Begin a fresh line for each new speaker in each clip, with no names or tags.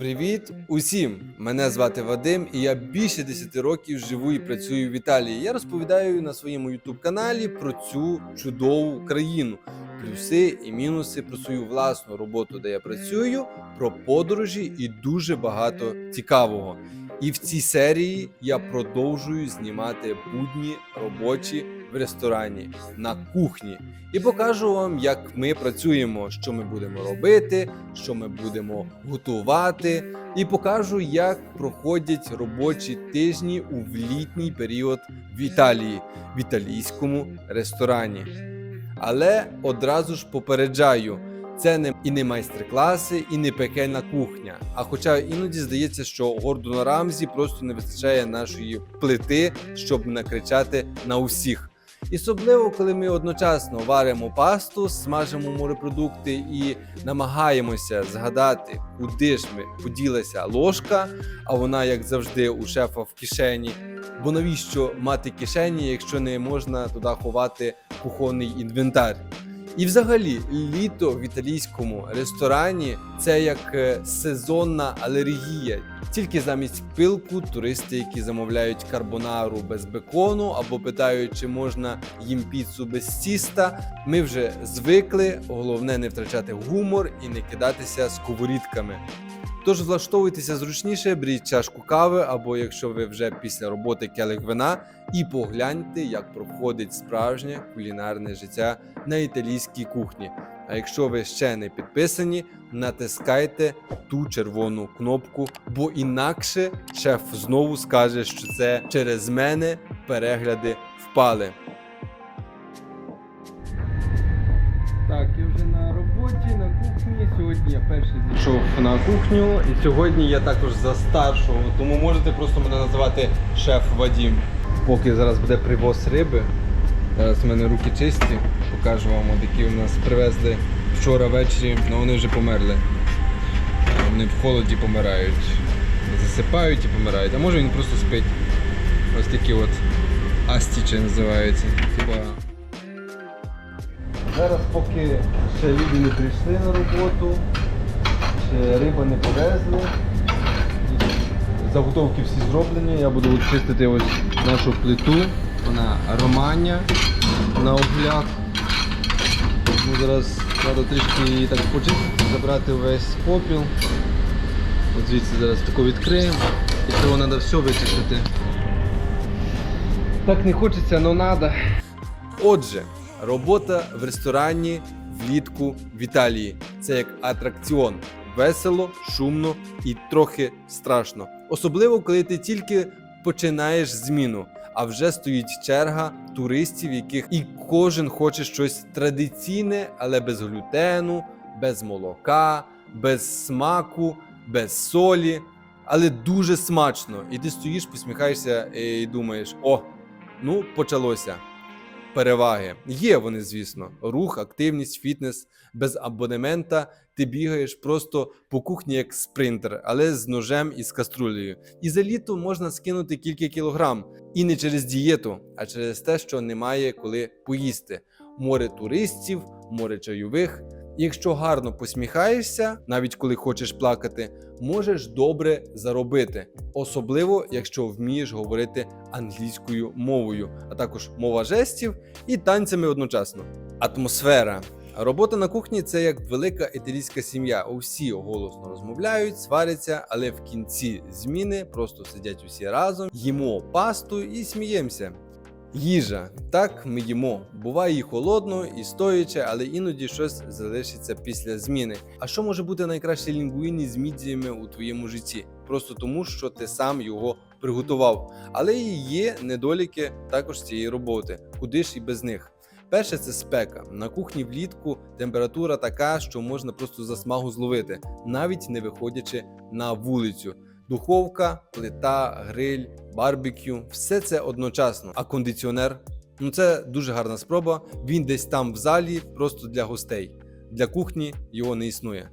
Привіт усім! Мене звати Вадим, і я більше 10 років живу і працюю в Італії. Я розповідаю на своєму youtube каналі про цю чудову країну, плюси і мінуси про свою власну роботу, де я працюю, про подорожі і дуже багато цікавого. І в цій серії я продовжую знімати будні робочі в ресторані на кухні і покажу вам, як ми працюємо, що ми будемо робити, що ми будемо готувати, і покажу, як проходять робочі тижні у літній період в Італії в італійському ресторані. Але одразу ж попереджаю. Це не і не майстер-класи, і не пекельна кухня. А хоча іноді здається, що Гордону Рамзі просто не вистачає нашої плити, щоб накричати на усіх. І особливо, коли ми одночасно варимо пасту, смажимо морепродукти і намагаємося згадати, куди ж ми поділася ложка, а вона, як завжди, у шефа в кишені. Бо навіщо мати кишені, якщо не можна туди ховати кухонний інвентар? І взагалі, літо в італійському ресторані це як е, сезонна алергія. Тільки замість пилку туристи, які замовляють карбонару без бекону або питають, чи можна їм піцу без тіста. Ми вже звикли, головне не втрачати гумор і не кидатися сковорідками. Тож влаштовуйтеся зручніше, беріть чашку кави, або якщо ви вже після роботи келих вина, і погляньте, як проходить справжнє кулінарне життя на італійській кухні. А якщо ви ще не підписані, натискайте ту червону кнопку, бо інакше шеф знову скаже, що це через мене перегляди впали. Так, Сьогодні я перший зійшов на кухню, і сьогодні я також за старшого, тому можете просто мене називати шеф Вадім. Поки зараз буде привоз риби. Зараз у мене руки чисті, покажу вам, які у нас привезли вчора ввечері, але вони вже померли. Вони в холоді помирають. Засипають і помирають. А може він просто спить. Ось такі от астічі називаються. Типа Зараз поки ще люди не прийшли на роботу, ще риба не повезли. Заготовки всі зроблені. Я буду чистити ось нашу плиту. Вона романня на углях. Ну, зараз треба трішки її так почистити, забрати весь попіл. От звідси зараз таку відкриємо. І цього треба все вичистити. Так не хочеться, але треба. Отже, робота в ресторані влітку в Італії. Це як атракціон. Весело, шумно і трохи страшно. Особливо, коли ти тільки починаєш зміну, а вже стоїть черга туристів, яких і кожен хоче щось традиційне, але без глютену, без молока, без смаку, без солі, але дуже смачно. І ти стоїш, посміхаєшся і думаєш: о, ну почалося переваги. Є вони, звісно, рух, активність, фітнес без абонемента. Ти бігаєш просто по кухні як спринтер, але з ножем і з каструлею. І за літо можна скинути кілька кілограм. І не через дієту, а через те, що немає коли поїсти. Море туристів, море чайових. Якщо гарно посміхаєшся, навіть коли хочеш плакати, можеш добре заробити, особливо якщо вмієш говорити англійською мовою, а також мова жестів і танцями одночасно. Атмосфера. Робота на кухні це як велика італійська сім'я. Усі голосно розмовляють, сваряться, але в кінці зміни просто сидять усі разом, їмо пасту і сміємося. Їжа. Так, ми їмо. Буває і холодно, і стояче, але іноді щось залишиться після зміни. А що може бути найкраще лінгуїні з мідіями у твоєму житті? Просто тому, що ти сам його приготував. Але і є недоліки також цієї роботи. Куди ж і без них? Перше це спека. На кухні влітку температура така, що можна просто засмагу зловити, навіть не виходячи на вулицю. Духовка, плита, гриль, барбекю все це одночасно. А кондиціонер ну це дуже гарна спроба. Він десь там в залі, просто для гостей. Для кухні його не існує.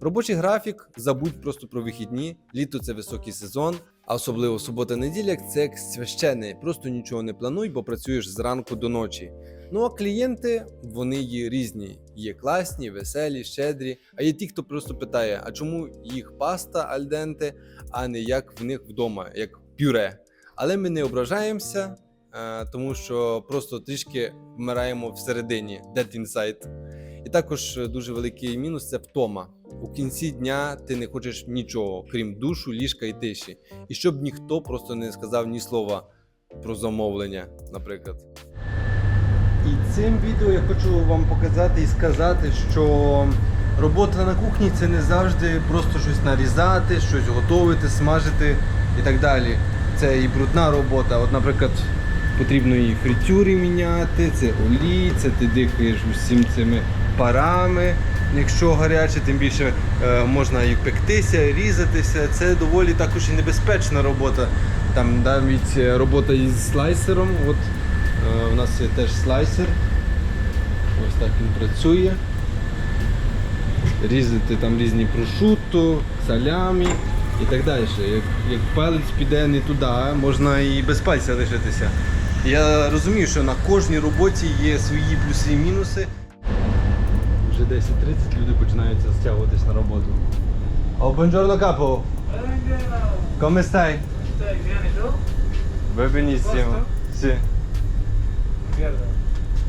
Робочий графік забудь просто про вихідні. Літо це високий сезон, а особливо субота-неділя це як священне. Просто нічого не плануй, бо працюєш зранку до ночі. Ну а клієнти вони є різні. Є класні, веселі, щедрі. А є ті, хто просто питає: а чому їх паста альденте, а не як в них вдома, як пюре. Але ми не ображаємося, е, тому що просто трішки вмираємо всередині, dead inside. І також дуже великий мінус це втома. У кінці дня ти не хочеш нічого, крім душу, ліжка і тиші. І щоб ніхто просто не сказав ні слова про замовлення, наприклад. І цим відео я хочу вам показати і сказати, що робота на кухні це не завжди просто щось нарізати, щось готувати, смажити і так далі. Це і брудна робота. От, наприклад, потрібно і фритюри міняти, це олій, це ти дихаєш усім цими парами. Якщо гаряче, тим більше е, можна і пектися, і різатися. Це доволі також і небезпечна робота. Там навіть е, робота із слайсером. От е, у нас є теж слайсер. Ось так він працює. Різати там різні прошутто, салямі і так далі. Як, як палець піде не туди, можна і без пальця лишитися. Я розумію, що на кожній роботі є свої плюси і мінуси. Вже 10.30 люди починають стягуватись на роботу. О, buongiorno capo. Come stai? Va benissimo. Sì.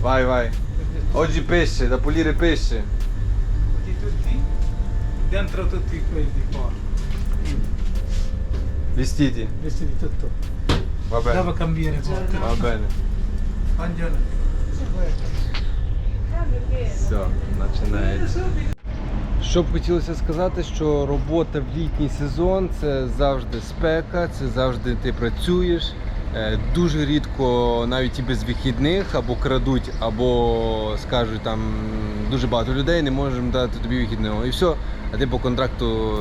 Vai, vai. Oggi pesce, da pulire pesce.
tutti, tutti, dentro tutti questi qua.
Vestiti.
Vestiti tutto.
Va bene.
Devo cambiare.
Va bene.
Buongiorno.
Все, починається. Що б хотілося сказати, що робота в літній сезон це завжди спека, це завжди ти працюєш. Е, Дуже рідко навіть і без вихідних або крадуть, або скажуть там дуже багато людей не можемо дати тобі вихідного. І все, а ти по контракту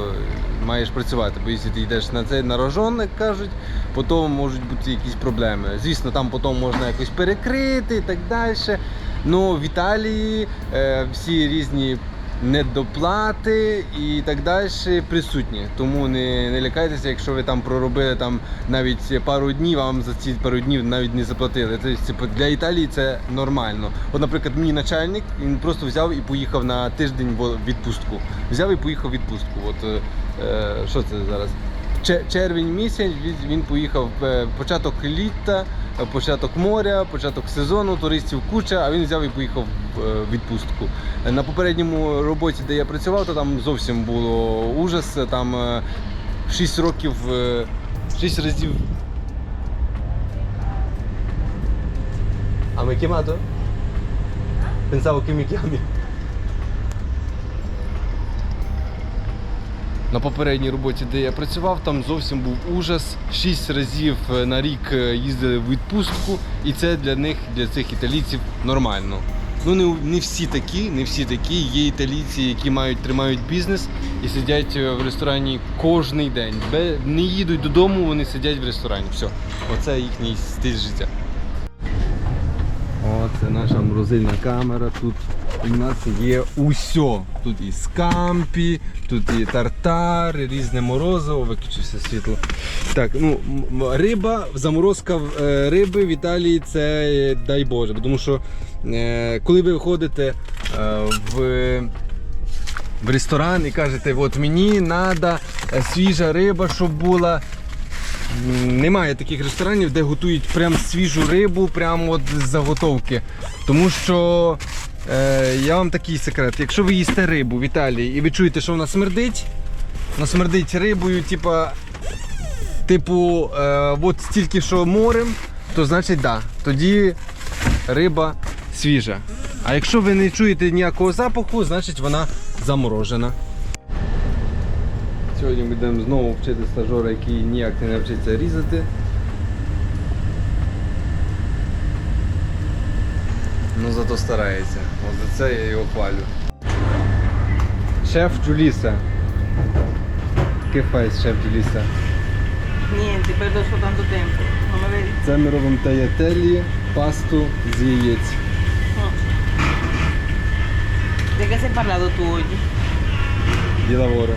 маєш працювати. Бо якщо ти йдеш на цей на рожон, як кажуть, потім можуть бути якісь проблеми. Звісно, там потім можна якось перекрити і так далі. Ну, в Італії е, всі різні недоплати і так далі присутні. Тому не, не лякайтеся, якщо ви там проробили там навіть пару днів, вам за ці пару днів навіть не заплатили. Тобто типу, для Італії це нормально. От, наприклад, мій начальник він просто взяв і поїхав на тиждень в відпустку. Взяв і поїхав в відпустку. От е, е, що це зараз? Че- червень місяць він, поїхав е, початок літа, е, початок моря, початок сезону, туристів куча, а він взяв і поїхав в е, відпустку. Е, На попередньому роботі, де я працював, то там зовсім було ужас. Там е, 6 років, 6 разів. А ми chiamato? Pensavo che. На попередній роботі, де я працював, там зовсім був ужас. Шість разів е, на рік е, їздили в відпустку, і це для них, для цих італійців, нормально. Ну не, не всі такі, не всі такі. Є італійці, які мають тримають бізнес і сидять е, в ресторані кожний день. Не їдуть додому, вони сидять в ресторані. Все, оце їхній стиль життя. О, це наша морозильна камера. Тут у нас є усе. Тут і скампі, тут і тартар, і різне морозиво, виключився світло. Так, ну риба, заморозка е, риби в Італії це дай Боже. Тому що е, коли ви виходите е, в в ресторан і кажете, от мені треба свіжа риба, щоб була. Немає таких ресторанів, де готують прям свіжу рибу, прямо от з заготовки. Тому що е, я вам такий секрет: якщо ви їсте рибу в Італії і ви чуєте, що вона смердить, вона смердить рибою, типа, типу, е, от стільки що морем, то значить да, тоді риба свіжа. А якщо ви не чуєте ніякого запаху, значить вона заморожена. Сьогодні будемо знову вчити стажера, який ніяк не навчиться різати. Ну зато старається. От за це я його хвалю. Шеф Джуліса. Fai, шеф Джуліса?
Niente, perdo soltanto tempo, non lo vedi?
Це ми робимо таятелі, пасту з яєць.
Di che sei parlato tu oggi?
Ді лаворо.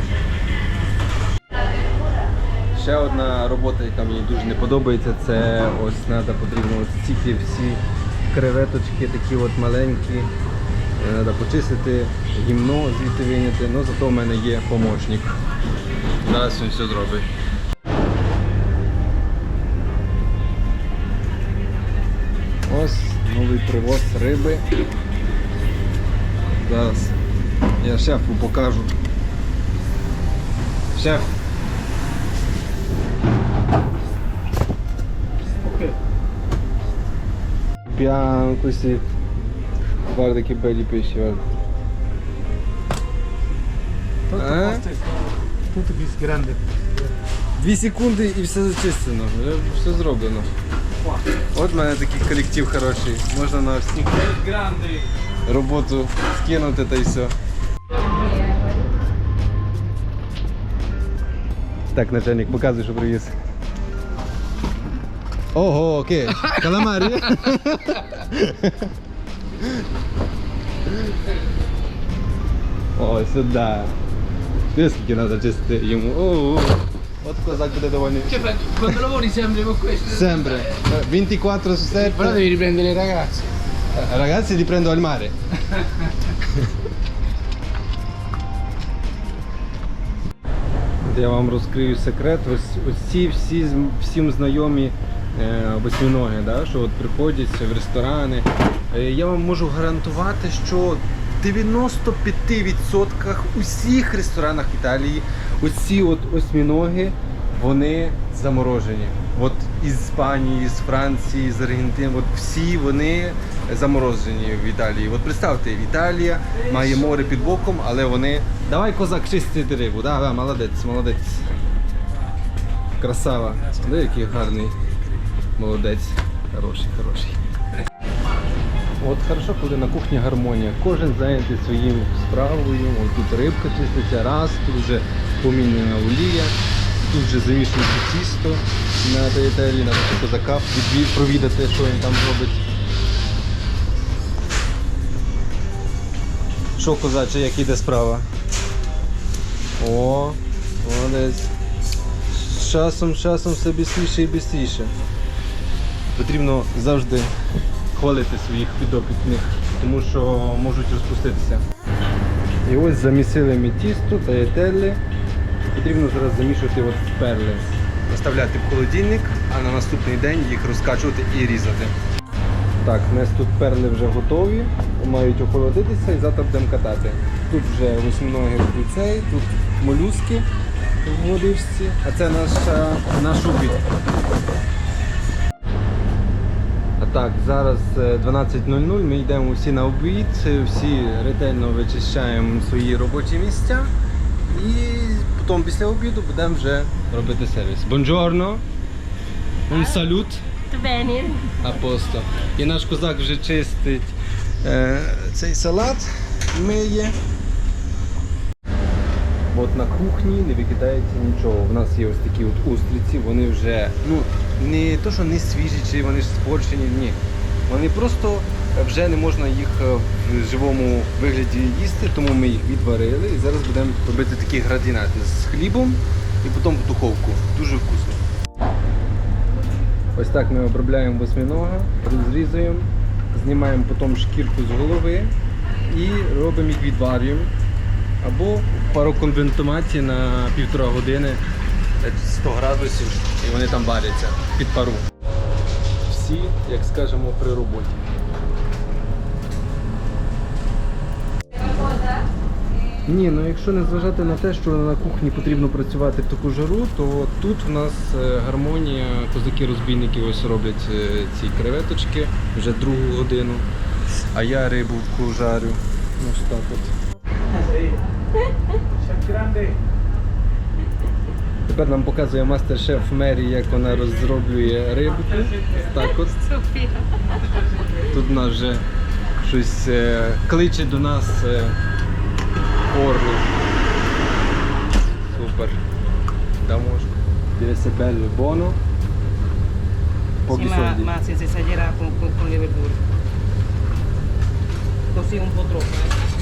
Ще одна робота, яка мені дуже не подобається, це ось треба потрібно ось ці всі креветочки, такі от маленькі, Треба почистити, гімно звідти виняти, але зато в мене є помощник. Зараз він все зробить. Ось новий привоз риби. Зараз я шефу покажу. Шеф, piano questi. Guarda che belli pesci, guarda.
Tutto più grande.
Дві секунди і все зачистено, вже все зроблено. От в мене такий колектив хороший. Можна на всіх роботу скинути та й все. Так, начальник, показуй, що привіз. Ого, окей. Каламарі. О, сюди. Ти скільки треба чистити йому. О, От козак буде довольний.
Cioè, fai- quando lavori sempre con questo,
Sempre. 24 su 7.
però devi riprendere le ragazze.
Eh, Ragazzi li prendo al mare. Я вам розкрию секрет. Ось, ось ці всі з- всім знайомі восьминоги, да, що от приходять в ресторани. Е, я вам можу гарантувати, що в 95% усіх ресторанах Італії оці от осьміноги вони заморожені. От із Іспанії, з Франції, з Аргентини, от всі вони заморожені в Італії. От представте, Італія має море під боком, але вони. Давай козак чистити рибу, да, да, молодець, молодець. Красава. Де який гарний. Молодець. Хороший, хороший. От хорошо, коли на кухні гармонія. Кожен зайнятий своїм справою. От тут рибка чиститься, раз, тут вже помінена олія, тут вже замішується тісто на таїтелі, на козака провідати, що він там робить. Що козаче, як іде справа? О, молодець. З часом, часом все бістріше і бістріше. Потрібно завжди хвалити своїх підопитних, тому що можуть розпуститися. І ось замісили ми тісто та етелі. Потрібно зараз замішувати от перли. Наставляти в холодильник, а на наступний день їх розкачувати і різати. Так, у нас тут перли вже готові, мають охолодитися і завтра будемо катати. Тут вже восьминоги в цей, тут молюски в водичці, а це наш, е, наш обід. Так, зараз е, 12.00, ми йдемо всі на обід, е, всі ретельно вичищаємо свої робочі місця і потім після обіду будемо вже робити сервіс. Un salut!
Bene.
І наш козак вже чистить е, цей салат, миє. От на кухні не викидається нічого. У нас є ось такі от устриці, вони вже ну, не то, що не свіжі, чи вони ж спорчені, ні. Вони просто вже не можна їх е, в живому вигляді їсти, тому ми їх відварили і зараз будемо робити такі градінати з хлібом і потім в духовку. Дуже вкусно. Ось так ми обробляємо восьминога, розрізуємо, знімаємо потім шкірку з голови і робимо їх відварюємо. Або в пароконвентоматі на півтора години 100 градусів і вони там варяться під пару. Всі, як скажемо, при роботі. Ні, ну якщо не зважати на те, що на кухні потрібно працювати в таку жару, то тут в нас е, гармонія, козаки-розбійники ось роблять е, ці креветочки вже другу годину, а я рибу жарю. Ось так от. Тепер нам показує мастер-шеф Мері, як вона розроблює рибку. Так от. Тут в нас вже щось е, кличе до нас е, орлу. Супер. Deve essere bello, buono. Pochi
Sì, ma, ma senza esagerare con, con- con le verdure. Così un po' troppo. eh.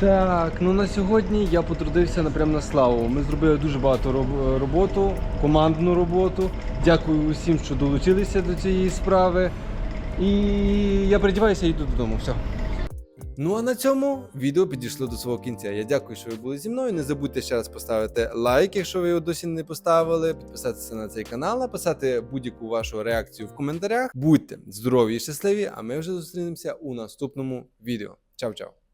Так, ну на сьогодні я потрудився напрям на славу. Ми зробили дуже багато роб- роботу, командну роботу. Дякую усім, що долучилися до цієї справи. І я передіваюся і йду додому. Все. Ну а на цьому відео підійшло до свого кінця. Я дякую, що ви були зі мною. Не забудьте ще раз поставити лайк, якщо ви його досі не поставили, підписатися на цей канал, написати будь-яку вашу реакцію в коментарях. Будьте здорові і щасливі, а ми вже зустрінемося у наступному відео. Чао-чао!